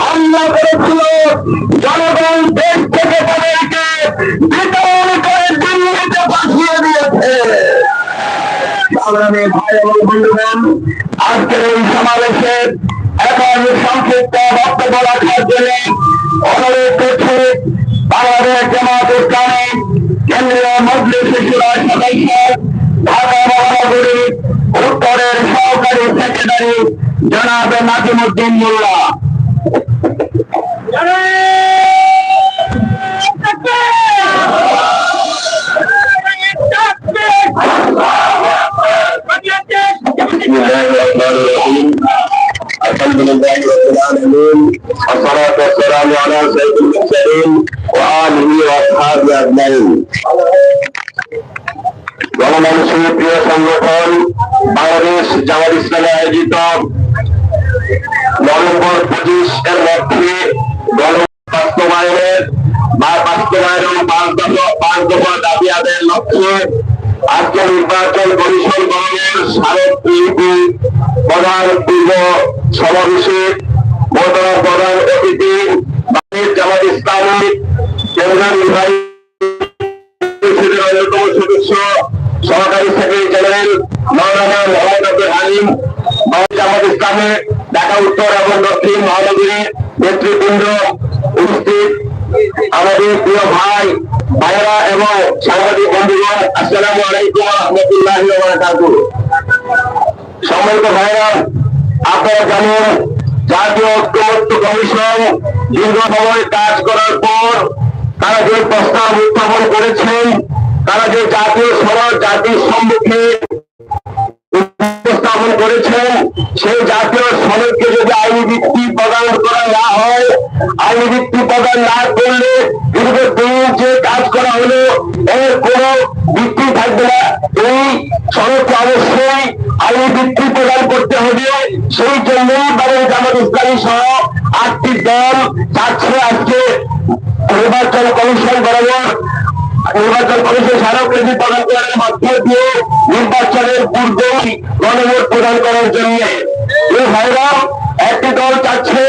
হামলা করেছিল জনগণ দেশ থেকে তাদেরকে বিতরণ করে দিল্লিতে পাঠিয়ে দিয়েছে সমাবেশে এখন সংক্ষিপ্ত বক্তব্য রাখার জন্য অনুরোধ করছি বাংলাদেশ জামাত ইসলামী কেন্দ্রীয় মজলিস শিশুরা সদস্য সেক্রেটারি জনাব নাজিমুদ্দিন মোল্লা بسم الله الرحمن الرحيم الحمد لله رب العالمين والصلاة والسلام على سيد المرسلين وآله وأصحابه أجمعين গণমানুষের প্রিয় সংগঠন বাংলাদেশ জামাত ইসলামে আয়োজিত নভেম্বর পঁচিশ এর মধ্যে গণ বাস্তবায়নের বা দাবি আদায়ের লক্ষ্যে আজকে নির্বাচন কমিশন গঠনের স্মারক ইউপি প্রধান পূর্ব সমাবেশে বর্তমান প্রধান অতিথি জামাত ইসলামী, কেন্দ্রীয় নির্বাহী অন্যতম সদস্য সহকারী সেক্রেটারি জেনারেল মৌলানা মোহাম্মদ হালিম ইসলামের ঢাকা, উত্তর এবং দক্ষিণ মহানগরীর নেতৃবৃন্দ উপস্থিত। আমাদের প্রিয় ভাই ভাইরা এবং সাংবাদিক বন্ধুগণ, আসসালামু আলাইকুম রহমতুল্লাহ সম্মানিত ভাইরা আপনারা জানেন, জাতীয় ঐক্যমত্য কমিশন দীর্ঘ সময় কাজ করার পর তারা যে প্রস্তাব উত্থাপন করেছেন তারা যে জাতীয় সমাজ জাতির সম্মুখে উপস্থাপন করেছেন সেই জাতীয় সনদকে যদি আইনি ভিত্তি প্রদান করা না হয়, আইনি ভিত্তি প্রদান না করলে দীর্ঘদিন যে কাজ করা হলো, এর কোনো ভিত্তি থাকবে না। এই সনদকে অবশ্যই আইনি ভিত্তি প্রদান করতে হবে। সেই জন্যই বাংলাদেশ জামাত ইসলামী সহ আটটি দল যাচ্ছে আজকে নির্বাচন কমিশন বরাবর। নির্বাচন কমিশন স্মারকলিপি প্রদান করার মধ্য দিয়ে নির্বাচনের পূর্বেই গণভোট প্রদান করার জন্য। একটি দল চাচ্ছে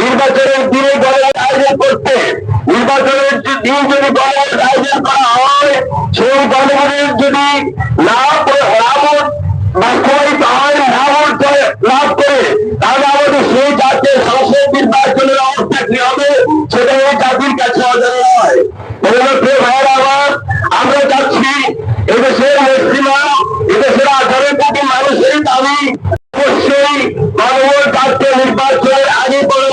নির্বাচনের দিনে দলের আয়োজন করতে। নির্বাচনের দিন যদি দলের আয়োজন করা হয় সেই গণভোটের যদি না লাভ বাস্তবায়িত হয় না ভোট করে- লাভ করে তাহলে আমাদের সেই জাতীয় সংসদ নির্বাচনের অবস্থা কি হবে সেটা এই জাতির কাছে অজানা নয় এজন্য প্রিয় ভাইয়েরা আমার আমরা যাচ্ছি এদেশের মুসলিমা এদেশের আঠারো কোটি মানুষের দাবি অবশ্যই গণভোট জাতীয় নির্বাচনের আগে পালন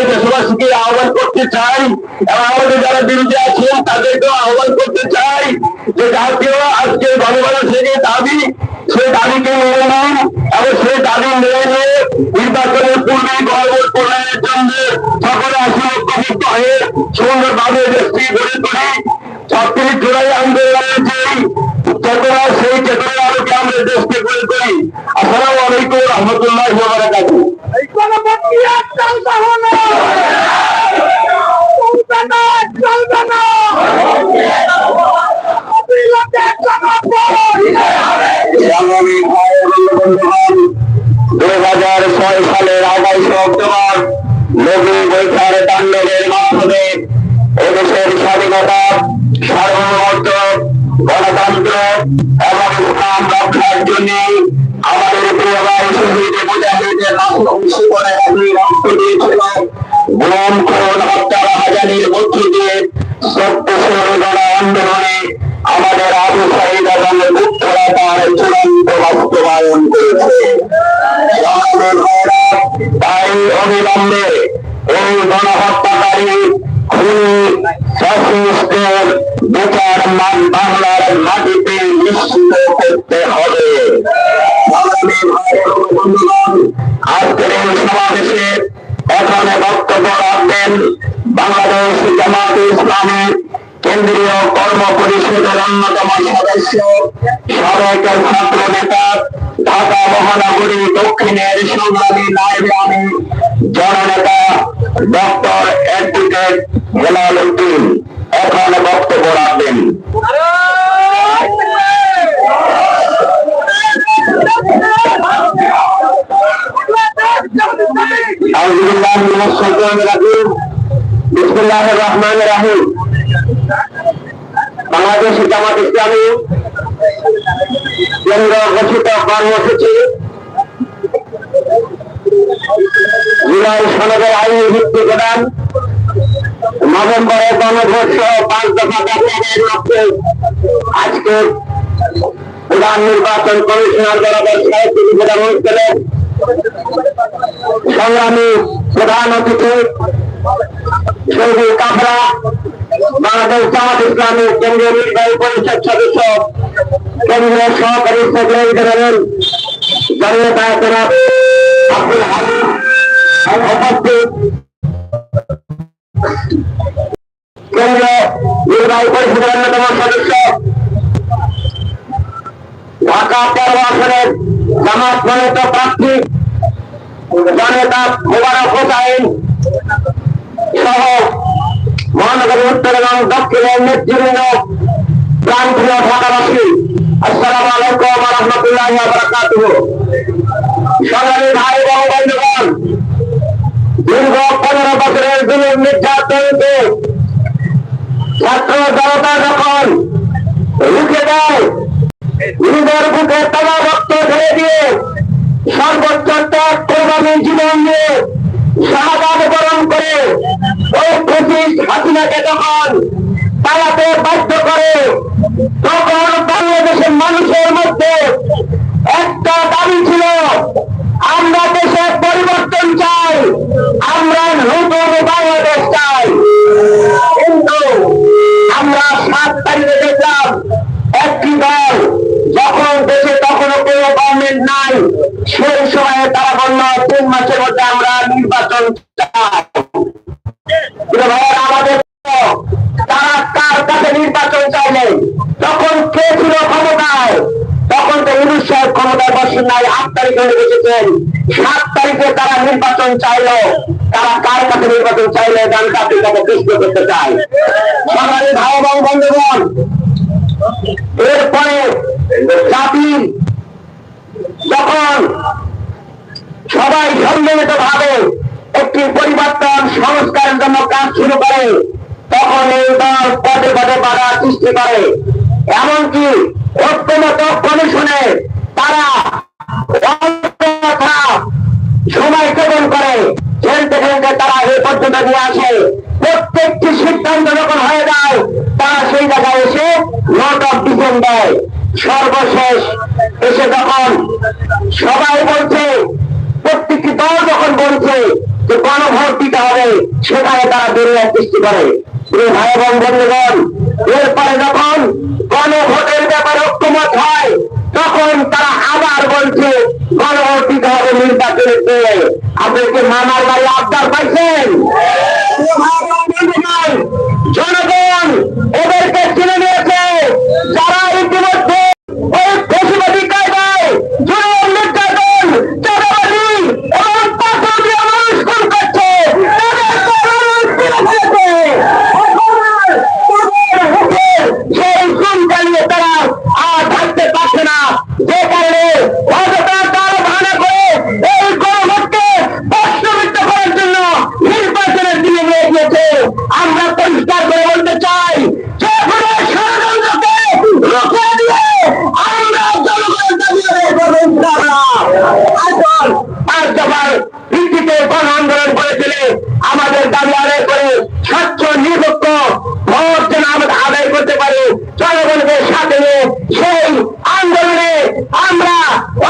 দেশবাসীকে আহ্বান করতে চাই, এবং আমাদের যারা বিরোধী আছেন তাদেরকেও আহ্বান করতে চাই যে জাতীয় আজকে গণমানুষের যে দাবি, সেই দাবিকে মেনে নিন এবং সেই দাবি মেনে নিয়ে নির্বাচনের পূর্বে গণভোট প্রদানের জন্য সকলে ঐক্যবদ্ধ হয়ে সুন্দরভাবে দেশটি গড়ে তুলি। ছত্রিশ জুলাই আন্দোলনের যেই চেতনা সেই চেতনার আলোকে আমরা দেশকে গড়ে তুলি। আসসালামু আলাইকুম রহমতুল্লাহ বন্ধুগণ দুই হাজার ছয় সালের আঠাইশে অক্টোবর নবী বৈঠার তাণ্ডবের মাধ্যমে এদেশের স্বাধীনতা সার্বভৌমত্ব গণতন্ত্র এবং ডক্টর অ্যাডভোকেট হেলাল উদ্দিন এখানে বক্তব্য রাখবেন। বাংলাদেশ জামাত ইসলামী কেন্দ্র ঘোষিত কর্মসূচি জুলাই সনদের আইনি ভিত্তি প্রদান। নভেম্বরে গণভোট সহ পাঁচ দফা দাবির লক্ষ্যে আজকে প্রধান নির্বাচন কমিশনার বরাবর সাহিত্য প্রদান অনুষ্ঠানে সংগ্রামী প্রধান অতিথি সৌদি কাফরা বাংলাদেশ জামাত ইসলামী কেন্দ্রীয় নির্বাহী পরিষদ সদস্য, কেন্দ্রীয় সহকারী সেক্রেটারি জেনারেল জনতা আব্দুল হামিদ। অন্যতম সদস্য ঢাকা তেরো আসনের জামাত মনোনীত প্রার্থী জনতা মোবারক হোসাইন সহ মহানগরী উত্তর এবং দক্ষিণের নেতৃবৃন্দ প্রান্তীয় ঢাকাবাসী আসসালামু আলাইকুম রহমতুল্লাহ সংগ্রামী ভাই এবং বন্ধুগণ দীর্ঘ পনেরো বছরের জুলুম নির্যাতনকে ছাত্র জনতা যখন রুখে দেয় বুকে তালা রক্ত ধরে দিয়ে সর্বোচ্চ ত্যাগ কোরবানি জীবন দিয়ে শাহাদাত বরণ করে ওই ব্রিটিশ হাসিনাকে যখন পালাতে বাধ্য করে, তখন বাংলাদেশের মানুষের মধ্যে একটা দাবি ছিল আমরা দেশে পরিবর্তন চাই। আমরা নতুন বাংলাদেশ চাই। কিন্তু আমরা সাত তারিখে দেখলাম, একটি দল যখন দেশে তখনও কোনো গভর্নমেন্ট নাই, সেই সময়ে তারা বলল, তিন মাসের মধ্যে আমরা নির্বাচন চাই। আমাদের তারা কার কাছে নির্বাচন চাইলেন তখন কে ছিল ক্ষমতায়? তখন তো সাহেব ক্ষমতায় বসেন নাই, আট তারিখে বসেছেন। সাত তারিখে তারা নির্বাচন চাইলো। তারা কার কাছে নির্বাচন চাইলে গানটা আপনি তাকে কৃষ্ণ করতে চায় সবাই ভাই এবং বন্ধুগণ, এরপরে জাতির যখন সবাই সম্মিলিত ভাবে একটি পরিবর্তন সংস্কারের জন্য কাজ শুরু করে, তখন এই দল পদে পদে বাধা সৃষ্টি করে। এমনকি কমিশনে তারা সময় গ্রহণ করে। খেলতে খেলতে তারা এই পর্যন্ত নিয়ে আসে। প্রত্যেকটি সিদ্ধান্ত যখন হয়ে যায়, তারা সেই জায়গায় এসে নোট অফ ডিসিশন দেয় সর্বশেষ এসে যখন সবাই বলছে, প্রত্যেকটি দল যখন বলছে যে গণভোট দিতে হবে, সেখানে তারা বেরিয়ে সৃষ্টি করে। ভাই এবং বন্ধুগণ এরপরে যখন গণভোটের ব্যাপারে ঐক্যমত হয়, তখন তারা আবার বলছে গণভোট দিতে হবে নির্বাচনের চেয়ে আপনাদেরকে মামার বাড়ি আবদার পাইছেন প্রিয় ভাই এবং বন্ধুগণ, জনগণ এদেরকে চিনে নিয়েছে যারা ইতিমধ্যে ওই পশুবাদী কায়দায় জুলুম নির্যাতন চাঁদাবাজি এবং পাথর দিয়ে মানুষ খুন করছে তাদেরকে মানুষ চিনে ফেলেছে। এখন আর তাদের মুখে সেই খুন চালিয়ে তারা আর থাকতে পারছে না যে কারণে অযথা তার ভাড়া করে এই গণভোটকে প্রশ্নবিদ্ধ করার জন্য নির্বাচনের দিকে নিয়ে গিয়েছে আমরা পরিষ্কার করে বলতে চাই যে কোনো ষড়যন্ত্রকে রুখে দিয়ে আমরা জনগণের দাবি আদায় করব ইনশাআল্লাহ। এখন পাঁচ দফার ভিত্তিতে গণ আন্দোলন করেছিলেন আমাদের দাবি আদায় করে স্বচ্ছ নিরপেক্ষ ভোট যেন আমরা আদায় করতে পারি জনগণকে সাথে নিয়ে সেই আন্দোলনে আমরা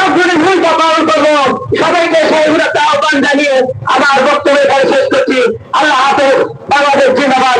অগ্রণী ভূমিকা পালন করব সবাইকে সেই বিরুদ্ধে আহ্বান জানিয়ে আমার বক্তব্য এখানে শেষ করছি আল্লাহ হাফেজ বাংলাদেশ জিন্দাবাদ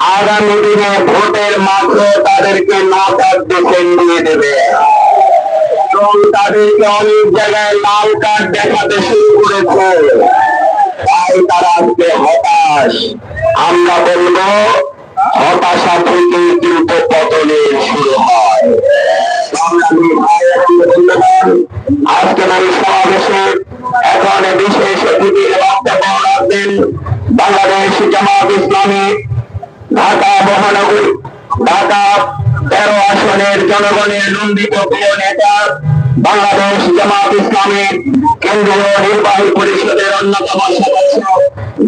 আগামী দিনে ভোটের মাঝে তাদেরকে অফ ডিসেন্ট দিয়ে দেবে। এবং তাদেরকে অনেক জায়গায় লাল কার্ড দেখাতে শুরু করেছে। তাই তারা আজকে হতাশ। আমরা বলব, হতাশা থেকে কিন্তু পতনের শুরু হয়। আজকের এই সমাবেশে এখন বিশেষ অতিথির বক্তব্য রাখবেন বাংলাদেশ জামাত ইসলামী। ঢাকা মহানগর। ঢাকা তেরো আসনের জনগণের নন্দিত প্রিয় নেতা, বাংলাদেশ জামাত ইসলামের কেন্দ্রীয় নির্বাহী পরিষদের অন্যতম সদস্য,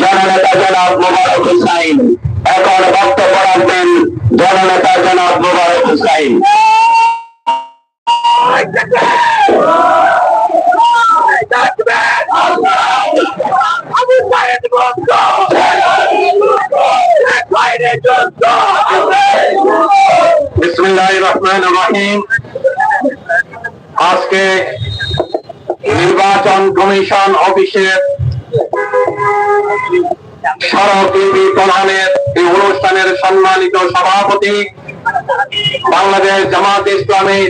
জননেতা জনাব মোবারক হুসাইন। এখন বক্তব্য রাখবেন জননেতা জনাব মোবারক হুসাইন। যুদ্ধ আজকে নির্বাচন কমিশন অফিসের প্রধানের এই অনুষ্ঠানের সম্মানিত সভাপতি বাংলাদেশ জামাত ইসলামী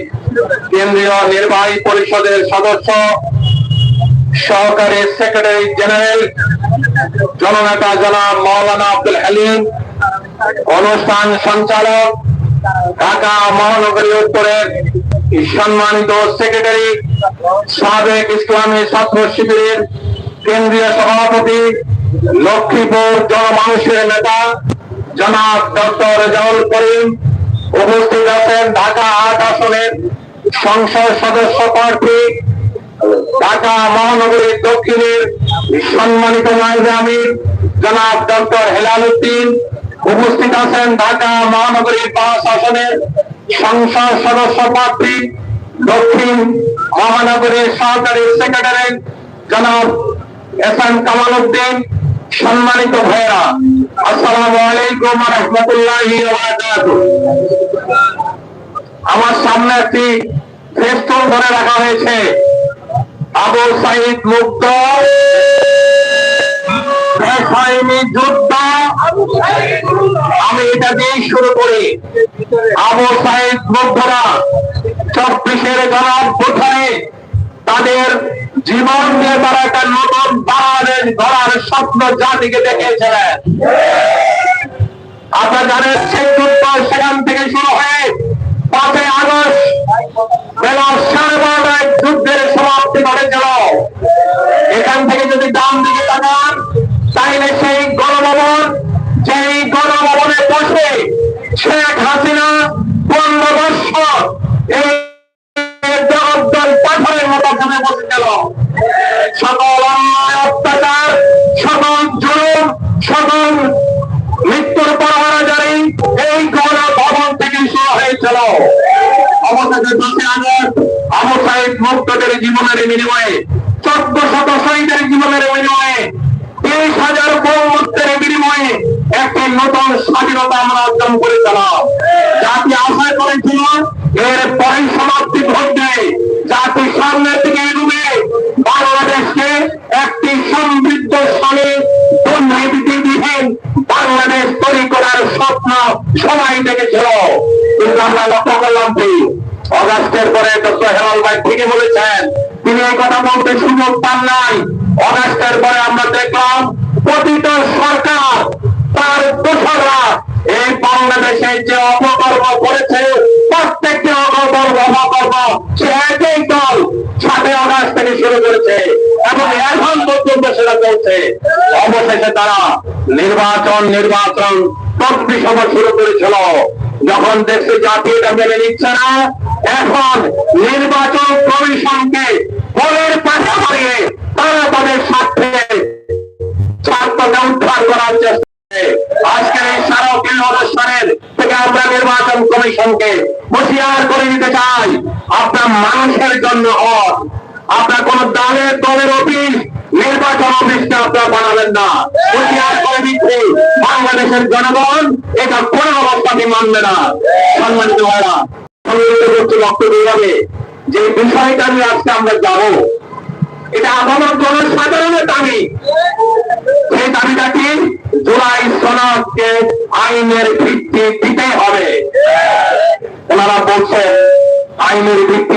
কেন্দ্রীয় নির্বাহী পরিষদের সদস্য, সহকারী সেক্রেটারি জেনারেল জননেতা জনাব মৌলানা আব্দুল হালিম অনুষ্ঠান সঞ্চালক, ঢাকা মহানগরী উত্তরের সম্মানিত সেক্রেটারি, সাবেক ইসলামী ছাত্র শিবিরের কেন্দ্রীয় সভাপতি, লক্ষ্মীপুর জনমানুষের নেতা, জনাব ডক্টর রেজাউল করিম উপস্থিত আছেন ঢাকা আট আসনের সংসদ সদস্য প্রার্থী, ঢাকা মহানগরীর দক্ষিণের সম্মানিত আমির, জনাব ডক্টর হেলাল উদ্দিন উপস্থিত আছেন ঢাকা মহানগরীর পাঁচ আসনের সংসদ সদস্য প্রার্থী, দক্ষিণ মহানগরীর সহকারী সেক্রেটারি জনাব এস এম কামাল উদ্দিন, সম্মানিত ভাইরা আসসালামু আলাইকুম রহমতুল্লাহি আমার সামনে একটি ফেস্টুন ধরে রাখা হয়েছে, আবু সাইদ মুক্ত। আমি এটা দিয়েই শুরু করি। চব্বিশের জনক কোথায় তাদের জীবন দিয়ে তারা একটা নতুন বাংলাদেশ গড়ার স্বপ্ন জাতিকে দেখিয়েছিলেন। আপনারা জানেন, সেই সেখান থেকে শুরু হয়ে পাঁচই আগস্ট বেলা সাড়ে বাংলাদেশ তৈরি করার স্বপ্ন সবাই দেখেছিল। কিন্তু আমরা লক্ষ্য করলাম কি? অগাস্টের পরে ডক্টর হেলাল ভাই ঠিকই বলেছেন, তিনি এই কথা বলতে সুযোগ পান নাই। অগাস্টের পরে আমরা দেখলাম প্রতিটা সরকার তার দোসররা এই বাংলাদেশে যে অপকর্ম করেছে, প্রত্যেকটি অপকর্ম অপকর্ম সে একই থেকে শুরু করেছে এবং এখন পর্যন্ত সেটা চলছে। অবশেষে তারা নির্বাচন নির্বাচন চব্বিশ সভা শুরু করেছিল। যখন দেশে জাতি মেনে নিচ্ছে না, এখন নির্বাচন কমিশনকে বলের পাশে করিয়ে তারা তাদের স্বার্থে স্বার্থকে উদ্ধার করার চেষ্টা করে। আজকের এই স্মারকীয় অনুষ্ঠানের থেকে আমরা নির্বাচন কমিশনকে হুঁশিয়ার করে দিতে চাই। আপনার মানুষের জন্য আপনার কোন দলের দলের অফিস, নির্বাচন অফিসটা আপনারা বানাবেন না। করে দিচ্ছি। বাংলাদেশের জনগণ এটা কোন অবস্থাতে মানবে না। সম্মানিত ভাইরা যে বিষয়টা নিয়ে আজকে আমরা যাব। এটা আপামর জনসাধারণের দাবি। সেই দাবিটা কি? জুলাই সনদকে আইনের ভিত্তি দিতে হবে। ওনারা বলছেন, আইনের ভিত্তি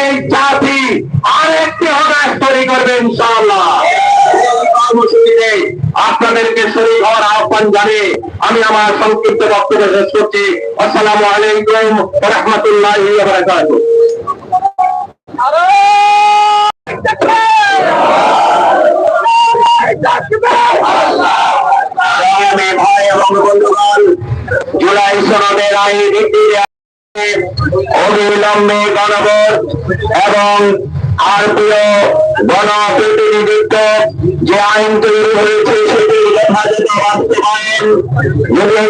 এই জাতি আরেকটি হতাশ তৈরি করবে ইনশাআল্লাহ। কর্মসূচিতে আপনাদেরকে শরীর হওয়ার আহ্বান জানিয়ে আমি আমার সংক্ষিপ্ত বক্তব্য শেষ করছি। আসসালামু আলাইকুম রহমতুল্লাহ ভাই এবং বন্ধুগণ জুলাই সনদের আইন অবিলম্বে গণভোট এবং ভারতীয় গণপ্রতিনিধিত্ব যে আইন তৈরি হয়েছে সেটি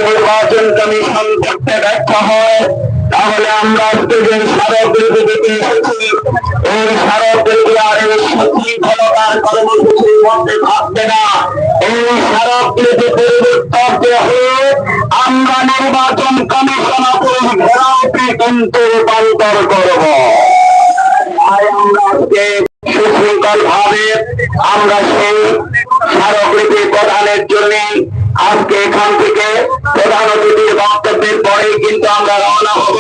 নির্বাচন কমিশন করতে ব্যর্থ হয়, তাহলে আমরা আজকে যে স্মারকলিপি এসেছি, এই স্মারকলিপি আর এই সুশৃঙ্খলতার কর্মসূচির মধ্যে থাকবে না। এই স্মারকলিপি ঘেরাওকে রূপান্তর করব। আজকে সুশৃঙ্খল ভাবে আমরা সেই স্মারকলিপি প্রদানের জন্য আজকে এখান থেকে প্রধান অতিথির বক্তব্যের পরেই কিন্তু আমরা রওনা হব।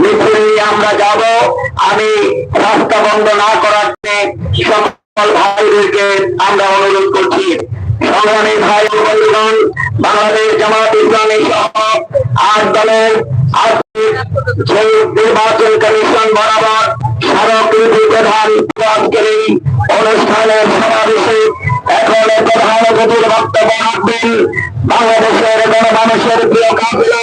মিছিল নিয়ে আমরা যাব। আমি রাস্তা বন্ধ না করার সকল ভাইদেরকে আমরা অনুরোধ করছি। সংগ্রামী ভাই বন্ধুগণ বাংলাদেশ জামাত ইসলামী সহ আট দলের নির্বাচন কমিশন বরাবর স্মারকলিপি প্রধান আজকের এই অনুষ্ঠানের সমাবেশে এখন প্রধান অতিথির বক্তব্য রাখবেন। বাংলাদেশের গণমানুষের প্রিয় কাফেলা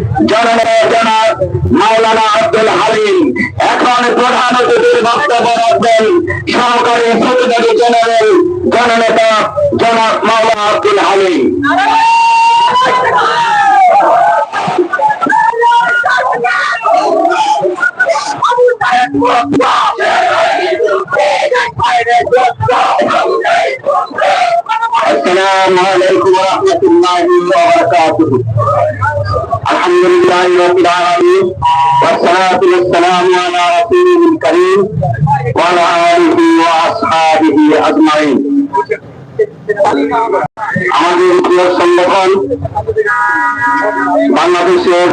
জননেতা জনাব মাওলানা আব্দুল হালিম এখন প্রধান অতিথির বক্তব্য রাখবেন সহকারী সেক্রেটারি জেনারেল জননেতা জনাব মাওলানা আব্দুল হালিম السلام عليكم ورحمة الله وبركاته الحمد لله رب العالمين والصلاة والسلام على رسوله الكريم وعلى آله وأصحابه أجمعين আমাদের প্রিয় সংগঠন বাংলাদেশের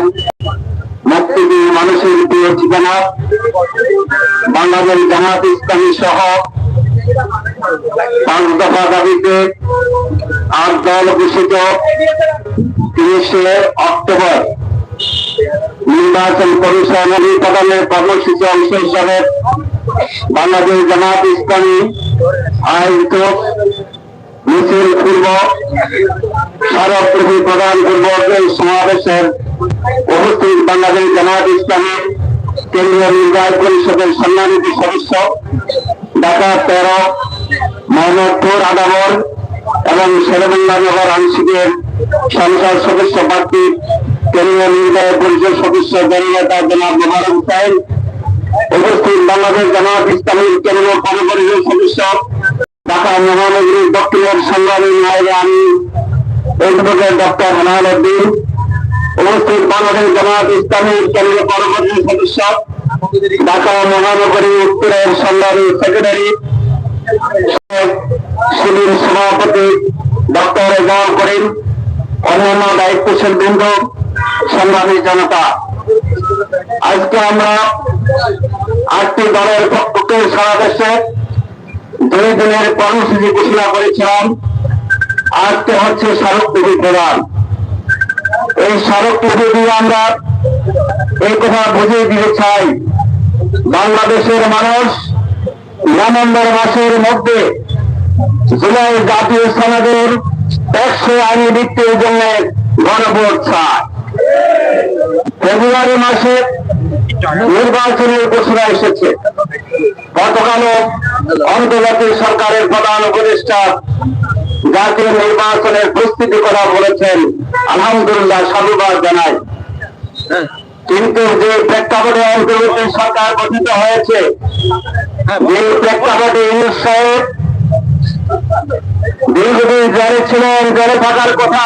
মুক্তিদি মানুষের প্রিয় ঠিকানা বাংলাদেশ জামাত ইসলামী সহ পাঁচ দফা দাবিতে আট দল ঘোষিত তিরিশে অক্টোবর নির্বাচন কমিশন প্রদানের কর্মসূচি অংশ হিসাবে বাংলাদেশ জামাত ইসলামী আয়োজিত মিছিল পূর্ব স্মারকলিপি প্রদান পূর্বক এই সমাবেশের উপস্থিত বাংলাদেশ জামাত ইসলামের কেন্দ্রীয় নির্বাহী পরিষদের সম্মানিত সদস্য ঢাকা তেরো মোহাম্মদপুর আদাবর এবং শেরবঙ্গানগর আংশিকের সংসদ সদস্য প্রার্থী, কেন্দ্রীয় নির্বাহী পরিষদ সদস্য জননেতা জনাব মোবারক হুসাইন উপস্থিত বাংলাদেশ জামাত ইসলামীর কেন্দ্রীয় কর্মপরিষদ সদস্য, ঢাকা মহানগরীর দক্ষিণের সংগ্রামী নায়বে আমি অধ্যাপকের ডক্টর হেনাল উপস্থিত বাংলাদেশ জামাত ইসলামীর কেন্দ্রীয় কর্মপরিষদ সদস্য ঢাকা মহানগরী উত্তরের সংগ্রামী সেক্রেটারি শিবির সভাপতি ডক্টর রেজাউল করিম, অন্যান্য দায়িত্বশীল বৃন্দ, সংগ্রামী জনতা। আজকে আমরা আটটি দলের পক্ষকে সারা দেশে দুই দিনের কর্মসূচি ঘোষণা করেছিলাম। আজকে হচ্ছে স্মারকলিপি প্রদান। এই স্মারকলিপি দিয়ে আমরা এই কথা বুঝিয়ে দিতে চাই, বাংলাদেশের মানুষ নভেম্বর মাসের মধ্যে জুলাই জাতীয় সনদের একশো আইনি ভিত্তির জন্য গণভোট চায়। ফেব্রুয়ারি মাসে নির্বাচনের ঘোষণা এসেছে। গতকালও অন্তর্জাতীয় সরকারের প্রধান উপদেষ্টা জাতীয় নির্বাচনের প্রস্তুতি কথা বলেছেন। আলহামদুলিল্লাহ, সাধুবাদ জানাই। কিন্তু যে প্রেক্ষাপটে অন্তর্বর্তী সরকার গঠিত হয়েছে যে প্রেক্ষাপটে ইউনুস সাহেব দীর্ঘদিন জেলে ছিলেন জেলে থাকার কথা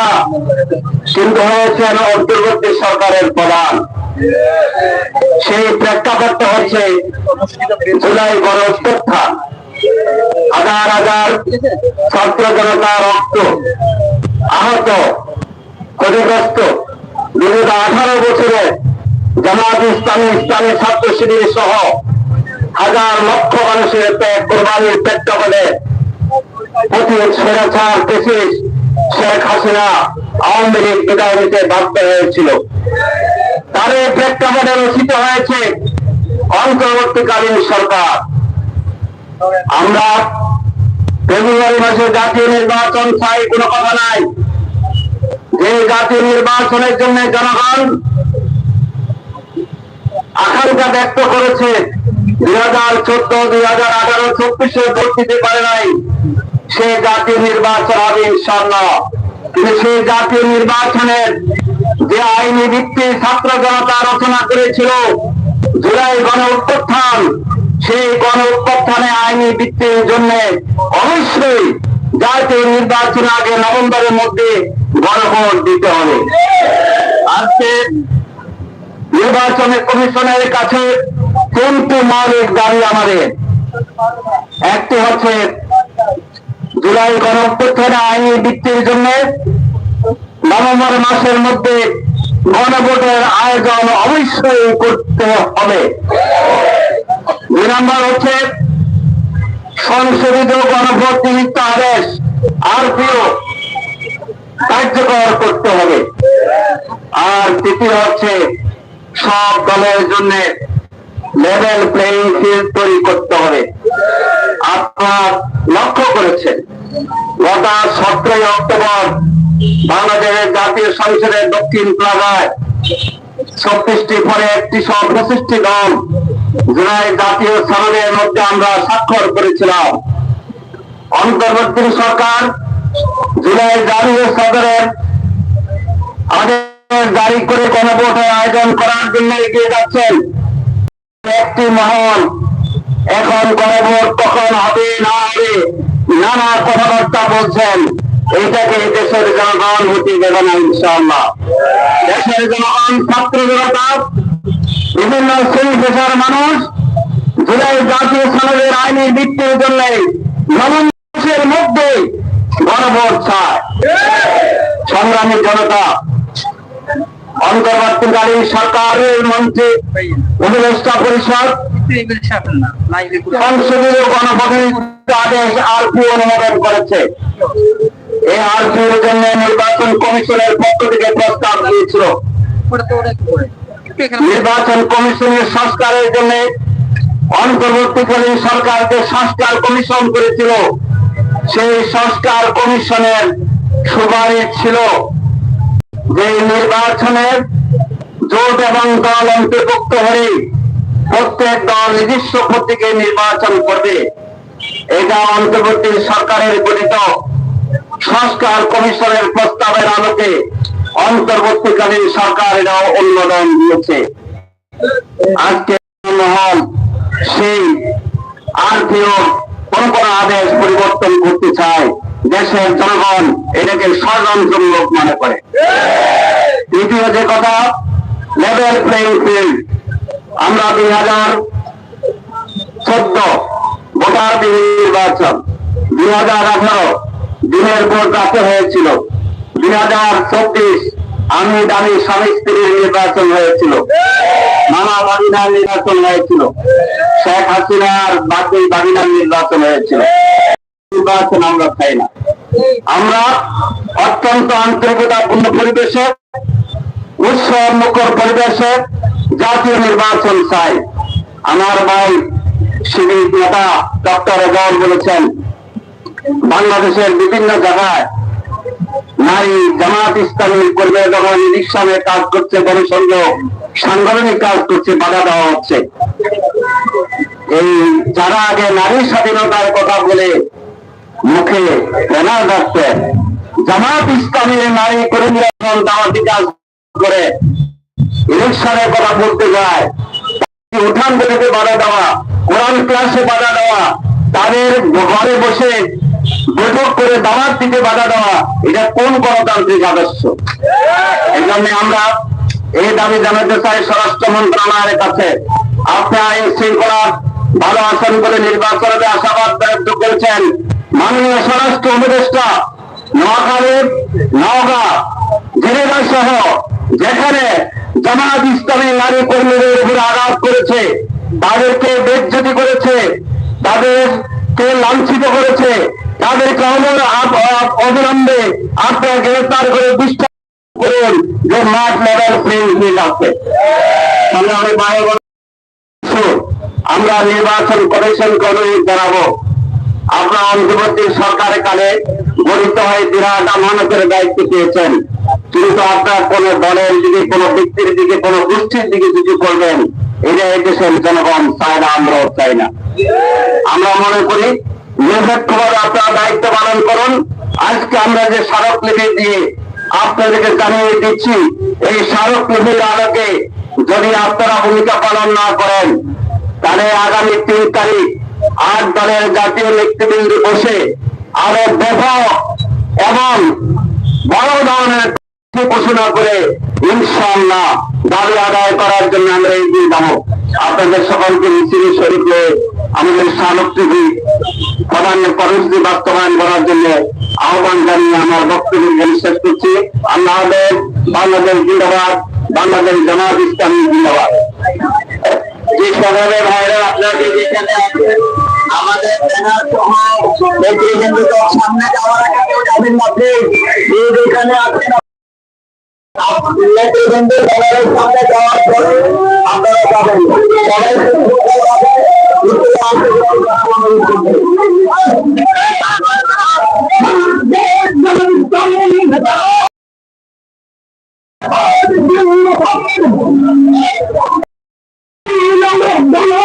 কিন্তু হয়েছেন অন্তর্বর্তী সরকারের প্রধান। সেই প্রেক্ষাপটটা হচ্ছে জুলাই গণ অভ্যুত্থান হাজার হাজার ছাত্র জনতা রক্ত আহত ক্ষতিগ্রস্ত। বিগত আঠারো বছরে জামাত ইসলামী ইসলামী ছাত্র শিবির সহ হাজার লক্ষ মানুষের ত্যাগ কোরবানির প্রেক্ষাপটে প্রতি শেখ হাসিনা আওয়ামী তার প্রেক্ষাপটে রচিত হয়েছে অন্তর্বর্তীকালীন সরকার। আমরা ফেব্রুয়ারি মাসে জাতীয় নির্বাচন চাই, কোনো কথা নাই। যে জাতীয় নির্বাচনের জন্য জনগণ আকাঙ্ক্ষা ব্যক্ত করেছে। দুই হাজার চোদ্দ দুই হাজার আঠারো, চব্বিশে ভোট দিতে পারে নাই। সে জাতীয় নির্বাচন হবে ইনশাল্লাহ কিন্তু সেই জাতীয় নির্বাচনের যে আইনি ভিত্তি ছাত্র জনতা রচনা করেছিল, জুলাই গণ উত্থান সেই গণ উত্থানে আইনি ভিত্তির জন্য অবশ্যই জাতীয় নির্বাচন আগে নভেম্বরের মধ্যে গণভোট দিতে হবে। আজকে নির্বাচনের কমিশনের কাছে তিনটি মৌলিক দাবি আমাদের? একটি হচ্ছে জুলাই গণঅভ্যুত্থানে আইনি ভিত্তির জন্য নভেম্বর মাসের মধ্যে গণভোটের আয়োজন অবশ্যই করতে হবে। দুই নম্বর হচ্ছে সংশোধিত গণভোট নিমিত্ত আদেশ আরপিও কার্যকর করতে হবে। আর তৃতীয় হচ্ছে সব দলের জন্য লেভেল প্লেইং ফিল্ড তৈরি করতে হবে। আপনার লক্ষ্য করেছেন, গত সতেরোই অক্টোবর বাংলাদেশের জাতীয় সংসদের দক্ষিণ প্লাজায় ছত্রিশটি পরে একটি পঁচিশটি দল জুলাই জাতীয় সনদের মধ্যে আমরা স্বাক্ষর করেছিলাম। অন্তর্বর্তী সরকার জুলাই জাতীয় সদরের আদেশ জারি করে গণভোটের আয়োজন করার জন্য এগিয়ে যাচ্ছেন। একটি মহল। এখন গণভোট কখন হবে না হবে নানা কথাবার্তা বলছেন। এইটাকে দেশের জনগণ হতে দেবে না, ইনশাআল্লাহ। দেশের জনগণ ছাত্র জনতা, বিভিন্ন শ্রেণি পেশার মানুষ, জুলাই জাতীয় সনদের আইনি ভিত্তির জন্য নবমাসের মধ্যে গণভোট চায় সংগ্রামী জনতা অন্তর্বর্তীকালীন সরকারের মন্ত্রী, উপদেষ্টা পরিষদ, সংসদীয় আদেশ অনুমোদন করেছে। এই জন্য নির্বাচন কমিশনের পক্ষ থেকে প্রস্তাব দিয়েছিল। নির্বাচন কমিশনের সংস্কারের জন্য অন্তর্বর্তীকালীন সরকার যে সংস্কার কমিশন করেছিল, সেই সংস্কার কমিশনের সুপারিশ ছিল। যে নির্বাচনের জোট এবং দল অন্তর্ভুক্ত হয়ে প্রত্যেক দল নিজস্ব প্রতীকে নির্বাচন করবে। এটা অন্তর্বর্তী সরকারের গঠিত সংস্কার কমিশনের প্রস্তাবের আলোকে অন্তর্বর্তীকালীন সরকার এটাও অনুমোদন দিয়েছে। আজকে মহল সেই আরপিও কোন কোন আদেশ পরিবর্তন করতে চায়। দেশের জনগণ এটাকে ষড়যন্ত্রমূলক মনে করে। তৃতীয় যে কথা লেভেল প্লেইং ফিল্ড আমরা দুই হাজার চোদ্দ ভোটার নির্বাচন দুই হাজার আঠারো দিনের ভোট রাতে হয়েছিল দুই হাজার চব্বিশ আমি দামি স্বামী স্ত্রীর নির্বাচন হয়েছিল, মামা বাবিনার নির্বাচন হয়েছিল, শেখ হাসিনার বাকি বাবিনার নির্বাচন হয়েছিল। নির্বাচন আমরা চাই না। আমরা অত্যন্ত আন্তরিকতাপূর্ণ পরিবেশে উৎসব মুখর পরিবেশে জাতীয় নির্বাচন চাই। আমার ভাই শিবির নেতা ডক্টর বলেছেন, বাংলাদেশের বিভিন্ন জায়গায় নারী জামাত ইসলামী কর্মী যখন ইলেকশনে কাজ করছে জনসংযোগ সাংগঠনিক কাজ করছে, বাধা দেওয়া হচ্ছে। এই যারা আগে নারী স্বাধীনতার কথা বলে মুখে ব্যানার রাখতেন জামাত ইসলামের নারী কর্মীরা দাওয়াতি কাজ করে ইলেকশনের কথা বলতে যায় উঠান থেকে বাধা দেওয়া, কোরআন ক্লাসে বাধা দেওয়া, তাদের ঘরে বসে বৈঠক করে দাওয়াত দিতে বাধা দেওয়া, এটা কোন গণতান্ত্রিক আদর্শ? এই জন্য আমরা এই দাবি জানাতে চাই স্বরাষ্ট্র মন্ত্রণালয়ের কাছে। আপনারা আইন শৃঙ্খলা ভালো আছেন বলে নির্বাচনে আশাবাদ ব্যক্ত করেছেন। মাননীয় স্বরাষ্ট্র উপদেষ্টা নোয়াখালীর নওগাঁ জেনেভা সহ, যেখানে জামাত ইসলামী নারী কর্মীদের উপর আঘাত করেছে, তাদেরকে বেজ্জতি করেছে, তাদেরকে লাঞ্ছিত করেছে, তাদেরকে অবিলম্বে আপনার গ্রেফতার করে বিশ্বাস করুন, যে মাঠ লেভেল প্রিন্ট আছে আমরা নির্বাচন কমিশনকে অনুরোধ জানাব। আপনার অন্তর্বর্তী সরকারের কালে গঠিত হয়ে বিরাট আমানতের দায়িত্ব পেয়েছেন। কিন্তু আপনার কোন দলের দিকে, কোন ব্যক্তির দিকে, কোন গোষ্ঠীর দিকে কিছু করবেন। এটা এই দেশের জনগণ চায় না, আমরাও চাই না। আমরা মনে করি, নিরপেক্ষভাবে আপনারা দায়িত্ব পালন করুন। আজকে আমরা যে স্মারক স্মারকলিপি দিয়ে আপনাদেরকে জানিয়ে দিচ্ছি, এই স্মারকলিপির আলোকে যদি আপনারা ভূমিকা পালন না করেন, তাহলে আগামী তিন তারিখ আট দলের জাতীয় নেতৃবৃন্দ বসে আরও ব্যাপক এবং বড় ধরনের ঘোষণা করে ইনশাআল্লাহ দাবি আদায় করার জন্য আমরা এগিয়ে যাব। আপনাদের সকলকে মিছিল হয়ে আমাদের স্মারকটিভি প্রধান কর্মসূচি বাস্তবায়ন করার জন্য আহ্বান জানিয়ে আমার বক্তব্য শেষ করছি। আল্লাহ বাংলাদেশ জিন্দাবাদ, বাংলাদেশ জামাত ইসলামী জিন্দাবাদ। যে সকলে ভাইরা আপনাদের যেখানে আছেন আমাদের ব্যানার সহ সামনে যাওয়ার আগে কেউ যাবেন না প্লিজ যে যেখানে আছেন সামনে যাওয়ার পরে আপনারা যাবেন। সবাই Oh,